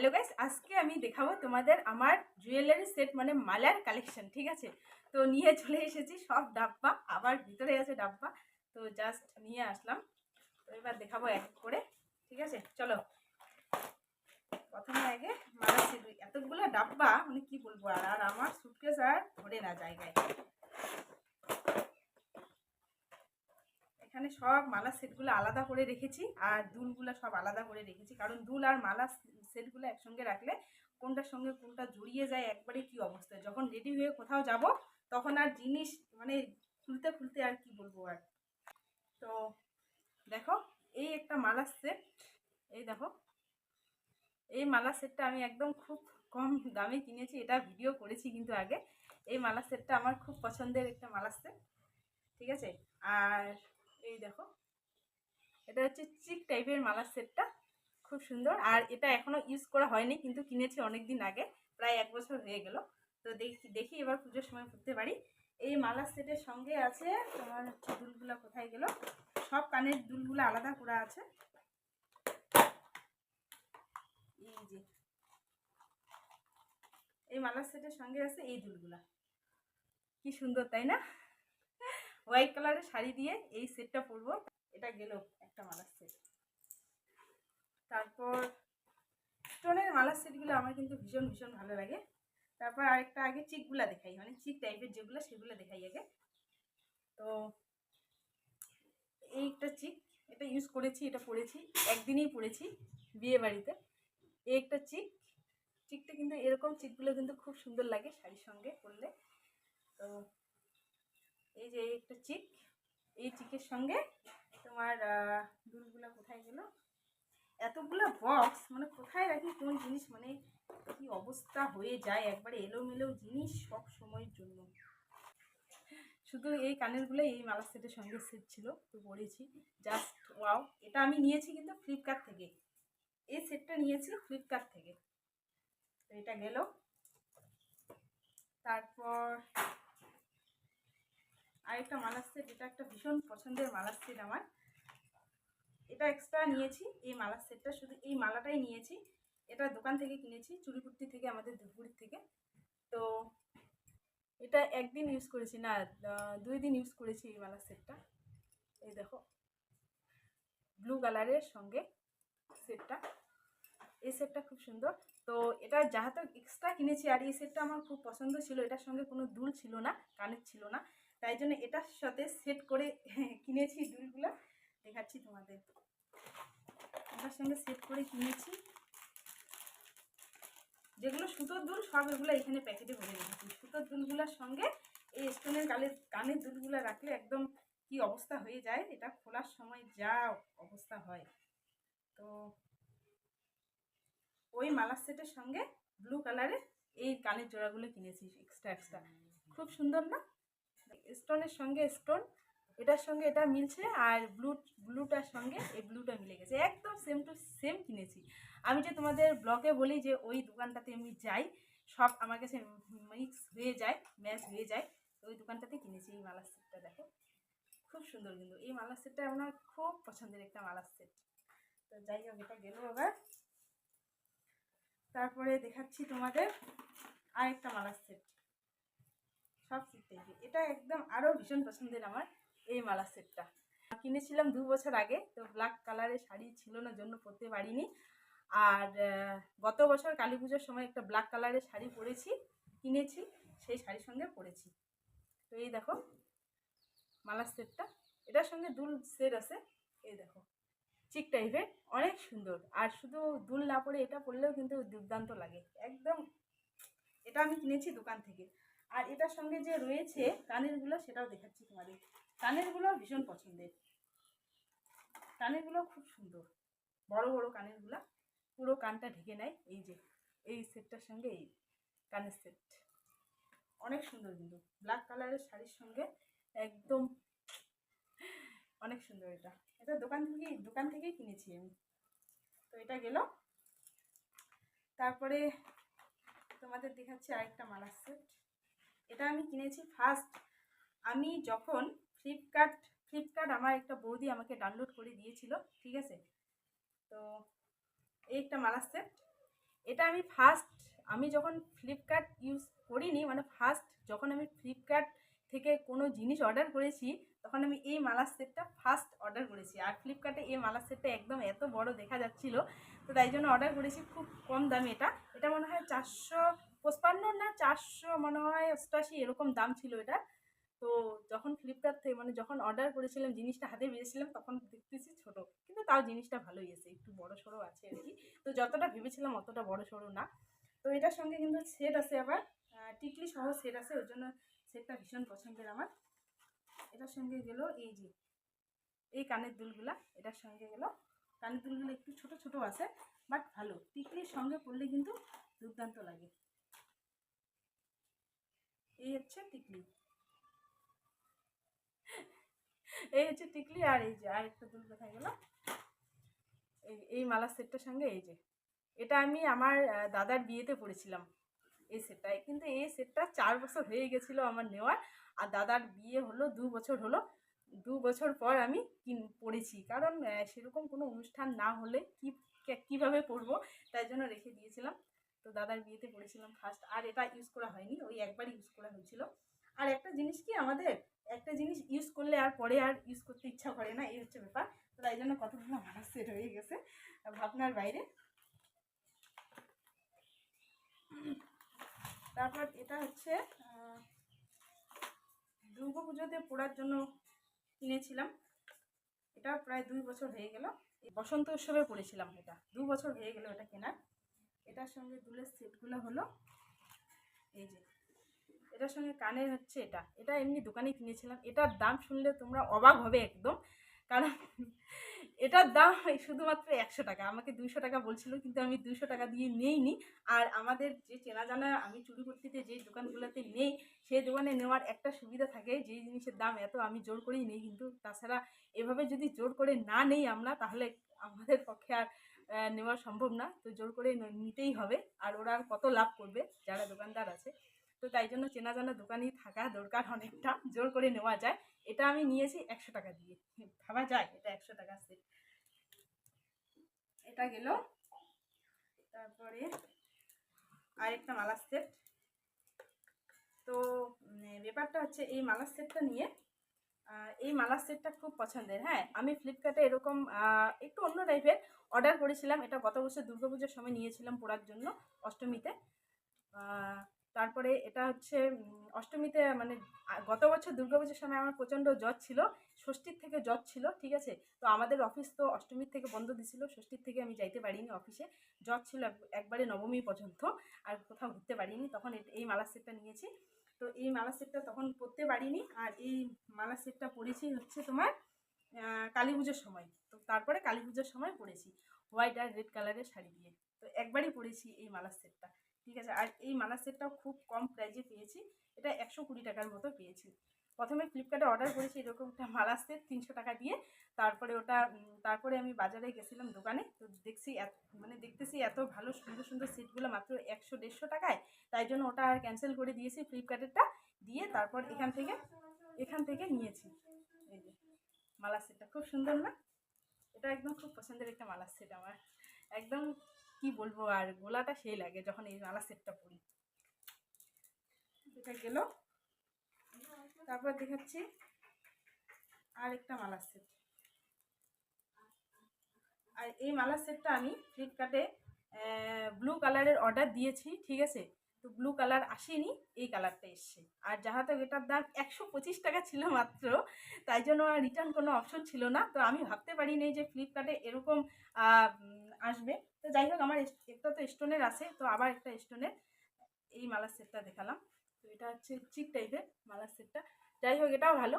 Hello guys আজকে আমি দেখাবো তোমাদের আমার জুয়েলারি সেট মানে মালার কালেকশন ঠিক আছে? তো নিয়ে চলে এসেছি, সব ডাব্বা, আবার ভিতরে আছে ডাব্বা, তো জাস্ট নিয়ে আসলাম। তো এবার দেখাবো এক করে, ঠিক আছে? চলো। প্রথমে আগে মালা সেট এতগুলো ডাব্বা মানে কি বলব আর আর আমার সুটকেস আর ধরে না জায়গায়। এখানে সব মালা সেটগুলো আলাদা করে রেখেছি আর দুলগুলো সব আলাদা করে রেখেছি। কারণ দুল আর মালা সেটগুলো একসঙ্গে রাখলে কোনটার সঙ্গে কোনটা জড়িয়ে যায় একবারে কি অবস্থা? যখন রেডি হয়ে কোথাও যাব, তখন আর জিনিস মানে খুলতে খুলতে আর কি বলব আর। তো দেখো, এই একটা মালা সেট এই দেখো, এই মালা সেটটা আমি একদম খুব কম দামে কিনেছি, এটা ভিডিও করেছি কিন্তু আগে। এই মালা সেটটা আমার খুব পছন্দের একটা মালা সেট ঠিক আছে? আর এই দেখো। এটা হচ্ছে চিক টাইপের মালার সেটটা, খুব সুন্দর। আর এটা এখনও ইউজ করা হয়নি, কিন্তু কিনেছি অনেক দিন আগে, প্রায় এক বছর হয়ে গেল। তো দেখি দেখি এবার পুজোর সময় করতে পারি। এই মালার সেটের সঙ্গে আছে তোমার হচ্ছে দুলগুলো কোথায় গেল? সব কানের দুলগুলো আলাদা করা আছে। এই যে। এই মালার সেটের সঙ্গে আছে এই দুলগুলা। কি সুন্দর, তাই না? হোয়াইট কালারের শাড়ি দিয়ে এই সেটটা পরবো। এটা গেল একটা মালার সেট। তারপর স্টোনের মালার সেটগুলো আমার কিন্তু ভীষণ ভীষণ ভালো লাগে। তারপর আরেকটা আগে চিকগুলা দেখাই মানে চিক টাইপের যেগুলো সেগুলো দেখাই আগে। তো এই একটা চিক, এটা ইউজ করেছি, এটা পরেছি, একদিনেই পরেছি বিয়ে বাড়িতে এই একটা চিক, চিকটা কিন্তু এরকম চিকগুলো কিন্তু খুব সুন্দর লাগে শাড়ির সঙ্গে পরলে। তো এই যে একটা চিক, এই চিকের সঙ্গে তোমার দুলগুলো কোথায় গেল? এতগুলো বক্স মানে কোথায় রাখি, কোন জিনিস মানে কি অবস্থা হয়ে যায়? একবারে এলোমেলো জিনিস সব সময়ের জন্য। শুধু এই কানেরগুলো এই মালা সেটের সঙ্গে সেট ছিল, তো পরেছি জাস্ট ওয়াও এটা আমি নিয়েছি কিন্তু ফ্লিপকার্ট থেকে। এই সেটটা নিয়েছি ফ্লিপকার্ট থেকে। তো এটা গেল। তারপর আরেকটা মালার সেট এটা একটা ভীষণ পছন্দের মালার সেট আমার। এটা এক্সট্রা নিয়েছি, এই মালার সেটটা শুধু এই মালাটাই নিয়েছি। এটা দোকান থেকে কিনেছি চুরিপুর্তি থেকে, আমাদের ধুপগুড়ির থেকে। তো এটা একদিন ইউজ করেছি, না দুই দিন ইউজ করেছি এই মালার সেটটা এই দেখো ব্লু কালারের সঙ্গে সেটটা। এই সেটটা খুব সুন্দর। তো এটা যাহাতে এক্সট্রা কিনেছি, আর এই সেটটা আমার খুব পছন্দ ছিল, এটার সঙ্গে কোনো দুল ছিল না কানের ছিল না। তাই জন্য এটার সাথে সেট করে কিনেছি দুলগুলো। দেখাচ্ছি তোমাদের। এটার সঙ্গে সেট করে কিনেছি। যেগুলো সুতোর দুল, সব এগুলো এখানে প্যাকেটে ভরে রেখেছি। সুতোর দুলগুলোর সঙ্গে এই স্টোনের গালের, কানের দুলগুলো রাখলে একদম কি অবস্থা হয়ে যায়, এটা খোলার সময় যা অবস্থা হয়। তো ওই মালার সেটের সঙ্গে ব্লু কালারের এই কানের জোড়াগুলো কিনেছি এক্সট্রা এক্সট্রা খুব সুন্দর না? স্টোনের সঙ্গে স্টোন এটার সঙ্গে এটা মিলছে আর ব্লু ব্লুটার সঙ্গে এই ব্লুটা মিলে গেছে। একদম সেম টু সেম কিনেছি। আমি যে তোমাদের ব্লগে বলি যে, ওই দোকানটাতে আমি যাই, সব আমার কাছে মিক্স হয়ে যায় ম্যাচ হয়ে যায় ওই দোকানটাতে কিনেছি এই মালার সেটটা দেখো। খুব সুন্দর কিন্তু। এই মালার সেটটা আমার খুব পছন্দের একটা মালার সেট তো যাই হোক, এটা গেল আবার তারপরে দেখাচ্ছি তোমাদের আরেকটা মালার সেট সব সেট টাইপের এটা একদম আরও ভীষণ পছন্দের আমার এই মালা সেটটা কিনেছিলাম দু বছর আগে, তো ব্ল্যাক কালারের শাড়ি ছিল না, জন্য পরতে পারিনি। আর গত বছর কালী পুজোর সময় একটা ব্ল্যাক কালারের শাড়ি পরেছি, কিনেছি, সেই শাড়ির সঙ্গে পরেছি। তো এই দেখো মালার সেটটা এটার সঙ্গে দুল সেট আছে, এই দেখো। চিক টাইপের অনেক সুন্দর। আর শুধু দুল না পরে এটা পরলেও কিন্তু দুর্দান্ত লাগে। একদম, এটা আমি কিনেছি দোকান থেকে। আর এটার সঙ্গে যে রয়েছে কানেরগুলো সেটাও দেখাচ্ছি তোমাদের। কানেরগুলো ভীষণ পছন্দের। কানেরগুলো খুব সুন্দর। বড় বড় কানেরগুলো পুরো কানটা ঢেকে নেয়। এই যে, এই সেটটার সঙ্গে এই কানের সেট। অনেক সুন্দর কিন্তু। ব্ল্যাক কালারের শাড়ির সঙ্গে একদম অনেক সুন্দর এটা। এটা দোকান থেকে, দোকান থেকেই কিনেছি আমি। তো এটা গেল। তারপরে তোমাদের দেখাচ্ছি আরেকটা মালার সেট। এটা আমি কিনেছি ফার্স্ট আমি যখন ফ্লিপকার্ট ফ্লিপকার্ট আমার একটা বৌদি আমাকে ডাউনলোড করে দিয়েছিল, ঠিক আছে? তো এই একটা মালার সেট এটা আমি ফার্স্ট আমি যখন ফ্লিপকার্ট ইউজ করিনি মানে ফার্স্ট যখন আমি ফ্লিপকার্ট থেকে কোনো জিনিস অর্ডার করেছি, তখন আমি এই মালার সেটটা ফার্স্ট অর্ডার করেছি। আর ফ্লিপকার্টে এই মালার সেটটা একদম এত বড় দেখা যাচ্ছিল, তো তাই জন্য অর্ডার করেছি, খুব কম দামে এটা। এটা মনে হয় চারশো পঁচপান্ন না চারশো মনে হয় অষ্টাশি এরকম দাম ছিল এটা। তো যখন ফ্লিপকার্ট থেকে মানে যখন অর্ডার করেছিলাম, জিনিসটা হাতে পেয়েছিলাম তখন দেখতেছি ছোট। কিন্তু তাও জিনিসটা ভালোই এসে একটু বড় সড়ো আছে আর কি। তো যতটা ভেবেছিলাম অতটা বড় সড়ো না। তো এটার সঙ্গে কিন্তু সেট আছে আবার। টিকলি সহ সেট আছে, ওর জন্য সেটটা ভীষণ পছন্দের আমার। এটার সঙ্গে গেল এই যে, এই কানের দুলগুলা, এটার সঙ্গে গেল। কানের দুলগুলো একটু ছোট ছোট আছে বাট ভালো। টিকলির সঙ্গে পড়লে কিন্তু দুর্দান্ত লাগে। এই হচ্ছে টিকলি। এই হচ্ছে টিকলি আর এই যে আর একটা দুল কোথায় গেল? এই এই মালার সেটটার সঙ্গে এই যে। এটা আমি আমার দাদার বিয়েতে পড়েছিলাম এই সেটটা কিন্তু এই সেটটা চার বছর হয়ে গেছিল আমার নেওয়ার। আর দাদার বিয়ে হলো, দু বছর হলো। দু বছর পর আমি কিন, পড়েছি। কারণ সেরকম কোনো অনুষ্ঠান না হলে কি কীভাবে পরবো তাই জন্য রেখে দিয়েছিলাম। তো দাদার বিয়েতে পড়েছিলাম ফার্স্ট আর এটা ইউজ করা হয়নি, ওই একবারই ইউজ করা হয়েছিল। আর একটা জিনিস কি আমাদের, একটা জিনিস ইউজ করলে আর পরে আর ইউজ করতে ইচ্ছা করে না, এই হচ্ছে ব্যাপার। তো তাই জন্য কতগুলো মানুষ সেট হয়ে গেছে, ভাবনার বাইরে। তারপর এটা হচ্ছে দুর্গা পুজোতে পড়ার জন্য কিনেছিলাম। এটা প্রায় দুই বছর হয়ে গেল। বসন্ত উৎসবে পড়েছিলাম এটা, দু বছর হয়ে গেল এটা কেনার। এটার সঙ্গে দুলের সেটগুলো হলো, এই যে, এটার সঙ্গে কানের হচ্ছে এটা। এটা এমনি দোকানে কিনেছিলাম। এটার দাম শুনলে তোমরা অবাক হবে একদম। কারণ এটার দাম শুধুমাত্র একশো টাকা। আমাকে দুইশো টাকা বলছিল, কিন্তু আমি দুইশো টাকা দিয়ে নেইনি। আর আমাদের যে চেনা জানা আমি চুরি করতে যেই দোকানগুলোতে নেই সেই দোকানে নেওয়ার একটা সুবিধা থাকে, যেই জিনিসের দাম এত, আমি জোর করেই নেই। কিন্তু তাছাড়া এভাবে যদি জোর করে না নেই আমরা, তাহলে আমাদের পক্ষে আর নেওয়া সম্ভব না। তো জোর করে নিতেই হবে। আর ওরা আর কত লাভ করবে, যারা দোকানদার আছে। তো তাই জন্য চেনা জানা দোকানেই থাকা দরকার অনেকটা। জোর করে নেওয়া যায়। এটা আমি নিয়েছি একশো টাকা দিয়ে। ভাবা যায়, এটা একশো টাকা সেট এটা গেল। তারপরে আরেকটা মালার সেট তো ব্যাপারটা হচ্ছে এই মালার সেটটা নিয়ে এই মালার সেটটা খুব পছন্দের। হ্যাঁ আমি ফ্লিপকার্টে এরকম একটু অন্য টাইপের অর্ডার করেছিলাম। এটা গত বছর দুর্গাপুজোর সময় নিয়েছিলাম পড়ার জন্য অষ্টমীতে। তারপরে এটা হচ্ছে অষ্টমীতে মানে গত বছর দুর্গাপুজোর সময় আমার প্রচণ্ড জ্বর ছিল, ষষ্ঠীর থেকে জ্বর ছিল, ঠিক আছে? তো আমাদের অফিস তো অষ্টমীর থেকে বন্ধ দিছিল ষষ্ঠীর থেকে আমি যাইতে পারিনি অফিসে জ্বর ছিল এক- একবারে নবমী পর্যন্ত, আর কোথাও ঘুরতে পারিনি। তখন এই মালার সেটটা নিয়েছি। তো এই মালা সেটটা তখন পরতে পারিনি আর এই মালা সেটটা পরেছি হচ্ছে তোমার কালী পুজোর সময়। তো তারপরে কালী পুজোর সময় পরেছি, হোয়াইট আর রেড কালারের শাড়ি দিয়ে। তো একবারই পরেছি এই মালা সেটটা, ঠিক আছে? আর এই মালা সেটটাও খুব কম প্রাইজে পেয়েছি, এটা একশো কুড়ি টাকার মতো পেয়েছি। প্রথমে ফ্লিপকার্টে অর্ডার করেছি এরকম একটা মালার সেট তিনশো টাকা দিয়ে। তারপরে ওটা তারপরে আমি বাজারে গেছিলাম দোকানে, তো দেখছি মানে দেখতেছি এত ভালো সুন্দর সুন্দর সেটগুলো মাত্র একশো দেড়শো টাকায়। তাই জন্য ওটা আর ক্যান্সেল করে দিয়েছি ফ্লিপকার্টেরটা দিয়ে তারপর এখান থেকে এখান থেকে নিয়েছি। এই যে মালার সেটটা খুব সুন্দর না? এটা একদম খুব পছন্দের একটা মালার সেট আমার। একদম কি বলব আর, গোলাটা সেই লাগে যখন এই মালার সেটটা পরি। এটা গেল। তারপর দেখাচ্ছি আর একটা মালার সেট আর এই মালার সেটটা আমি ফ্লিপকার্টে ব্লু কালারের অর্ডার দিয়েছি, ঠিক আছে? তো ব্লু কালার আসেনি, এই কালারটা এসছে। আর যাহাতে এটার দাম একশো পঁচিশ টাকা ছিল মাত্র, তাই জন্য আর রিটার্ন কোনো অপশন ছিল না। তো আমি ভাবতে পারিনি যে ফ্লিপকার্টে এরকম আসবে। তো যাই হোক, আমার একটা তো স্টোনের আছে, তো আবার একটা স্টোনের এই মালার সেটটা দেখালাম। তো এটা হচ্ছে চিক টাইপের মালার সেটটা যাই হোক, এটাও ভালো,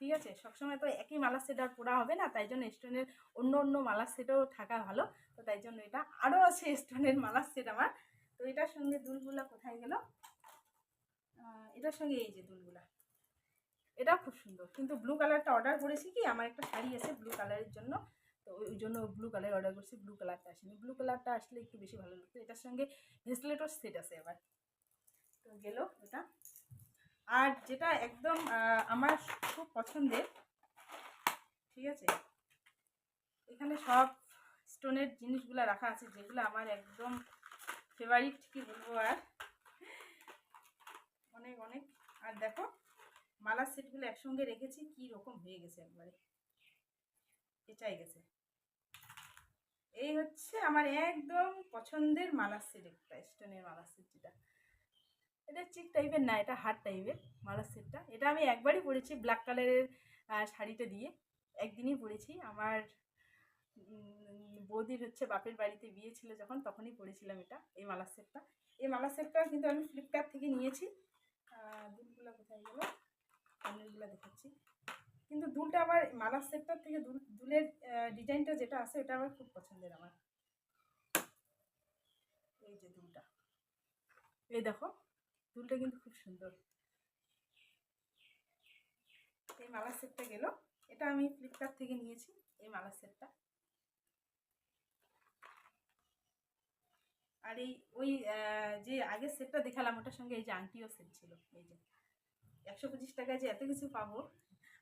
ঠিক আছে? সবসময় তো একই মালার সেট আর পরা হবে না, তাই জন্য স্টোনের অন্য অন্য মালার সেটও থাকা ভালো। তো তাই জন্য এটা আরও আছে স্টোনের মালার সেট আমার। তো এটার সঙ্গে দুলগুলা কোথায় গেল? এটার সঙ্গে এই যে দুলগুলা। এটাও খুব সুন্দর। কিন্তু ব্লু কালারটা অর্ডার করেছি কি? আমার একটা শাড়ি আছে ব্লু কালারের জন্য। তো ওই জন্য ব্লু কালার অর্ডার করছি ব্লু কালারটা আসেনি। ব্লু কালারটা আসলে একটু বেশি ভালো লাগতো। এটার সঙ্গে ভেসলেটর সেট আছে আবার। তো গেল এটা আর যেটা একদম আমার খুব পছন্দের, ঠিক আছে? এখানে সব স্টোনের জিনিসগুলো রাখা আছে, যেগুলো আমার একদম ফেভারিট কি বলব আর? অনেক অনেক। আর দেখো, মালার সেটগুলো একসঙ্গে রেখেছি, কি রকম হয়ে গেছে একবারে। পেঁচাই গেছে। এই হচ্ছে আমার একদম পছন্দের মালার সেট, একটা স্টোনের মালার সেট যেটা। এটা চিক টাইপের না, এটা হার্ড টাইপের মালার সেটটা। এটা আমি একবারই পরেছি ব্ল্যাক কালারের শাড়িটা দিয়ে। একদিনই পরেছি। আমার বৌদির হচ্ছে বাপের বাড়িতে বিয়ে ছিল যখন, তখনই পরেছিলাম এটা, এই মালার সেটটা। এই মালার সেটটা কিন্তু আমি ফ্লিপকার্ট থেকে নিয়েছি। দুলগুলো কোথায় গেলো? কানেরগুলো দেখাচ্ছি। কিন্তু দুলটা আমার মালার সেটটার থেকে দুল, দুলের ডিজাইনটা যেটা আছে, ওটা আমার খুব পছন্দের আমার। এই যে দুলটা। এই দেখো। দুলটা কিন্তু খুব সুন্দর। এই মালার সেটটা গেল। এটা আমি ফ্লিপকার্ট থেকে নিয়েছি, এই মালার সেটটা। আর এই, ওই যে আগের সেটটা দেখালাম, ওটার সঙ্গে এই যে আংটিও সেট ছিল, এই যে। একশো পঁচিশ টাকায় যে এত কিছু পাবো,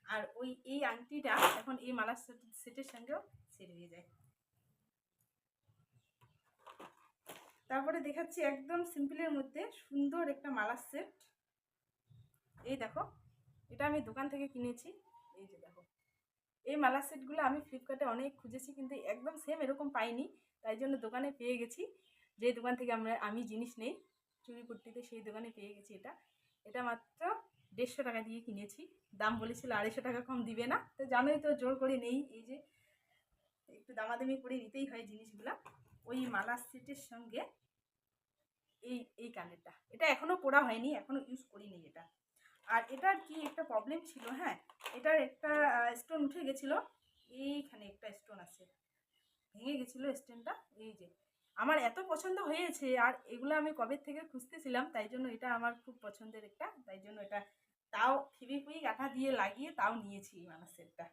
আর ওই, এই আংটিটা এখন এই সেট- সেটের সঙ্গেও সেট হয়ে যায়। তারপরে দেখাচ্ছি একদম সিম্পলের মধ্যে সুন্দর একটা মালার সেট এই দেখো, এটা আমি দোকান থেকে কিনেছি। এই যে দেখো, এই মালার সেটগুলো আমি ফ্লিপকার্টে অনেক খুঁজেছি, কিন্তু একদম সেম এরকম পাইনি। তাই জন্য দোকানে পেয়ে গেছি। যে দোকান থেকে আমরা, আমি জিনিস নেই চুরিপট্টিতে সেই দোকানে পেয়ে গেছি এটা। এটা মাত্র দেড়শো টাকা দিয়ে কিনেছি। দাম বলেছিল আড়াইশো টাকা কম দিবে না। তো জানোই তো, জোর করে নেই। এই যে একটু দামাদামি করে নিতেই হয় জিনিসগুলা। ওই মালার সেটের সঙ্গে এই এই কানেরটা। এটা এখনও পড়া হয়নি এখনও ইউজ করিনি এটা। আর এটার কি একটা প্রবলেম ছিল হ্যাঁ? এটার একটা স্টোন উঠে গেছিল। এইখানে একটা স্টোন আছে। ভেঙে গেছিল স্টোনটা এই যে। আমার এত পছন্দ হয়েছে, আর এগুলো আমি কবে থেকে খুঁজতেছিলাম, তাই জন্য এটা আমার খুব পছন্দের একটা, তাই জন্য এটা তাও ফিবিকুইক আঠা দিয়ে লাগিয়ে তাও নিয়েছি এই মালা সেটটা।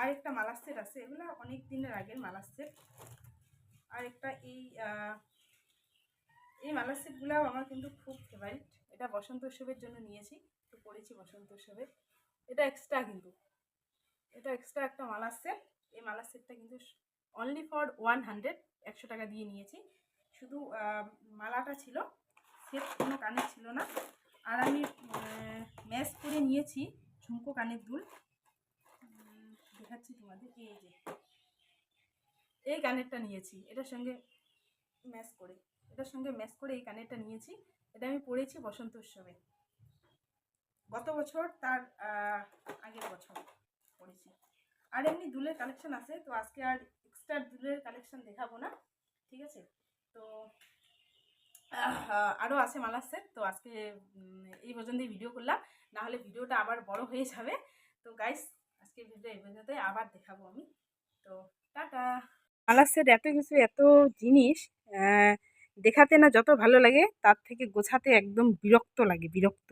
আর একটা মালার সেট আছে, এগুলো অনেক দিনের আগের মালার সেট আর একটা এই এই মালার সেটগুলোও আমার কিন্তু খুব ফেভারিট এটা বসন্ত উৎসবের জন্য নিয়েছি তো পরেছি বসন্ত উৎসবে। এটা এক্সট্রা কিন্তু। এটা এক্সট্রা একটা মালার সেট এই মালার সেটটা কিন্তু অনলি ফর ওয়ান হান্ড্রেড একশো টাকা দিয়ে নিয়েছি। শুধু মালাটা ছিল, সেট কোনো কানের ছিল না। আর আমি ম্যাচ করে নিয়েছি ঝুমকো কানের দুল। দেখাচ্ছি তোমাদের এই যে। এই কানেরটা নিয়েছি, এটার সঙ্গে ম্যাচ করে, এটার সঙ্গে ম্যাচ করে এই কানেরটা নিয়েছি। এটা আমি পরেছি বসন্ত উৎসবে। গত বছর তার আগের বছর পরেছি। আর এমনি দুলের কালেকশন আছে, তো আজকে আর এক্সট্রা দুলের কালেকশন দেখাবো না, ঠিক আছে? তো আরও আছে মালার সেট, তো আজকে এই পর্যন্তই ভিডিও করলাম। না হলে ভিডিওটা আবার বড় হয়ে যাবে। তো গাইস আজকে ভিডিও এই পর্যন্তই, আবার দেখাবো আমি। তো, টাটা। মালাসের এত কিছু, এত জিনিস দেখাতে না যত ভালো লাগে, তার থেকে গোছাতে একদম বিরক্ত লাগে, বিরক্ত।